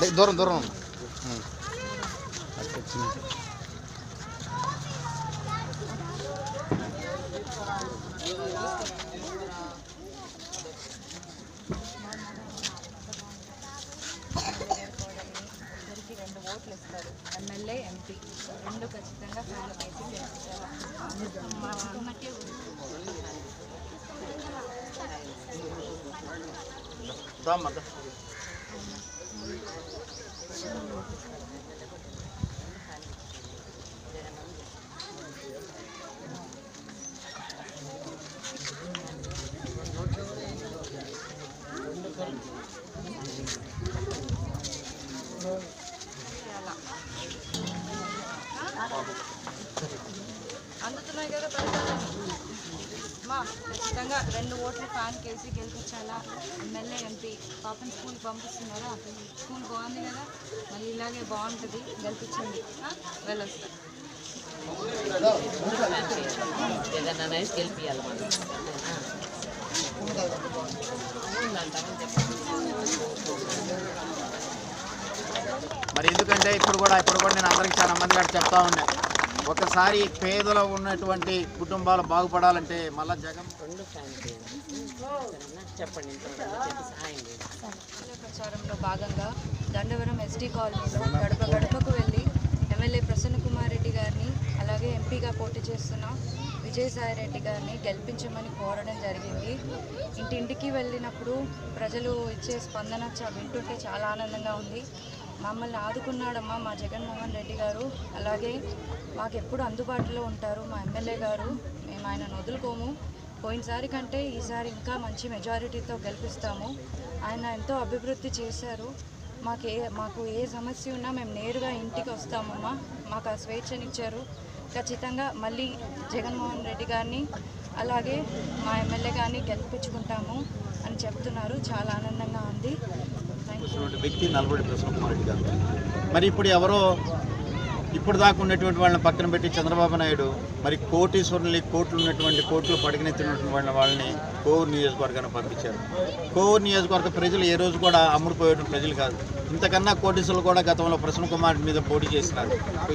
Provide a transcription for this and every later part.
Dek, dorong, dorong. Hmm. మా అమ్మకే దా అమ్మ, దా. అందుతున్నాయి కదా పథకాలు మా ఖచ్చితంగా రెండు ఓట్లు ఫ్యాన్ కేసి గెలిపించాలా? ఎమ్మెల్యే ఎంపీ పాపం స్కూల్ పంపిస్తున్నారా? స్కూల్ బాగుంది కదా? మళ్ళీ ఇలాగే బాగుంటుంది గెలిపించండి. ఏదన్నా నైస్ గెలిపియాలి మనం. మరి ఎందుకంటే ఇప్పుడు కూడా ఇప్పుడు కూడా నేను అందరికి చాలా మంది కూడా చెప్తా ఉన్నా. ఒకసారి పేదలో ఉన్నటువంటి కుటుంబాలు బాగుపడాలంటే మళ్ళా జగన్ రెండు చెప్పండి ప్రచారంలో భాగంగా దండవరం ఎస్టీ కాలనీలో గడప గడపకు వెళ్ళి ఎమ్మెల్యే ప్రసన్న కుమార్ రెడ్డి గారిని అలాగే ఎంపీగా పోటీ చేస్తున్న విజయసాయి రెడ్డి గారిని గెలిపించమని కోరడం జరిగింది. ఇంటింటికి వెళ్ళినప్పుడు ప్రజలు ఇచ్చే స్పందన వింటుంటే చాలా ఆనందంగా ఉంది. మమ్మల్ని ఆదుకున్నాడమ్మా మా జగన్మోహన్ రెడ్డి గారు. అలాగే మాకు ఎప్పుడు అందుబాటులో ఉంటారు మా ఎమ్మెల్యే గారు. మేము ఆయనను వదులుకోము. పోయినసారి కంటే ఈసారి ఇంకా మంచి మెజారిటీతో గెలిపిస్తాము. ఆయన ఎంతో అభివృద్ధి చేశారు. మాకు ఏ మాకు ఏ సమస్య ఉన్నా మేము నేరుగా ఇంటికి వస్తామమ్మా. మాకు ఆ స్వేచ్ఛనిచ్చారు. ఖచ్చితంగా మళ్ళీ జగన్మోహన్ రెడ్డి గారిని అలాగే మా ఎమ్మెల్యే గారిని గెలిపించుకుంటాము అని చెప్తున్నారు. చాలా ఆనందంగా ఉంది. వ్యక్తి నల్గొండ ప్రసన్న రెడ్డి గారు. మరి ఇప్పుడు ఎవరో ఇప్పుడు దాకా ఉన్నటువంటి వాళ్ళని పక్కన పెట్టి చంద్రబాబు నాయుడు మరి కోటీశ్వరుని కోట్లు ఉన్నటువంటి కోట్లు పడిగినెత్తినటువంటి వాళ్ళ వాళ్ళని కోవూరు నియోజకవర్గానికి పంపించారు. కోవూరు నియోజకవర్గ ప్రజలు ఏ రోజు కూడా అమ్ముడుపోయేటువంటి ప్రజలు కాదు. ఇంతకన్నా కోటీసులు కూడా గతంలో ప్రసన్న కుమార్ మీద పోటీ చేసినారు.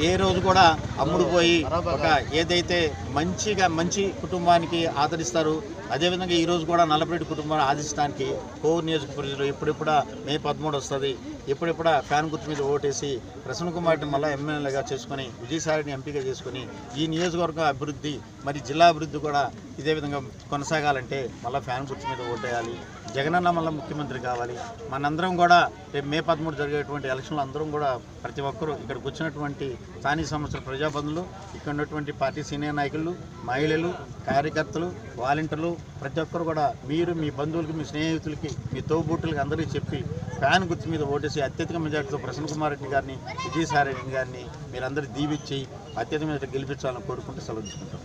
ఏ రోజు కూడా అమ్ముడుపోయి ఒక ఏదైతే మంచిగా మంచి కుటుంబానికి ఆదరిస్తారు అదేవిధంగా ఈరోజు కూడా నల్లపరెడ్డి కుటుంబాన్ని ఆదిస్తానికి కోవూరు నియోజక ప్రజలు ఎప్పుడెప్పుడా మే పదమూడు వస్తుంది. ఎప్పుడెప్పుడా ఫ్యాన్ గుర్తు మీద ఓటేసి ప్రసన్న కుమార్ని మళ్ళీ ఎమ్మెల్యేగా చేసుకొని విజయసాయిని ఎంపీగా చేసుకొని ఈ నియోజకవర్గం అభివృద్ధి మరి జిల్లా అభివృద్ధి కూడా ఇదే విధంగా కొనసాగాలంటే మళ్ళీ ఫ్యాన్ గుర్తు మీద ఓటేయాలి. జగనన్న మళ్ళీ ముఖ్యమంత్రి కావాలి. మనందరం కూడా రేపు మే పదమూడు జరిగేటువంటి ఎలక్షన్లు అందరం కూడా ప్రతి ఒక్కరూ ఇక్కడికి వచ్చినటువంటి స్థానిక సంస్థల ప్రజాబంధులు ఇక్కడ ఉన్నటువంటి పార్టీ సీనియర్ నాయకులు మహిళలు కార్యకర్తలు వాలంటీర్లు ప్రతి ఒక్కరు కూడా మీరు మీ బంధువులకి మీ స్నేహితులకి మీ తోబుట్టులకి అందరికీ చెప్పి ఫ్యాన్ గుర్తు మీద ఓటేసి అత్యధిక మెజార్టీతో ప్రసన్న కుమార్ రెడ్డి గారిని విజయసాయి రెడ్డి గారిని మీరందరూ దీవిచ్చి అత్యధిక మెజార్టీ గెలిపించాలని కోరుకుంటూ సెలవు తీసుకుంటాం.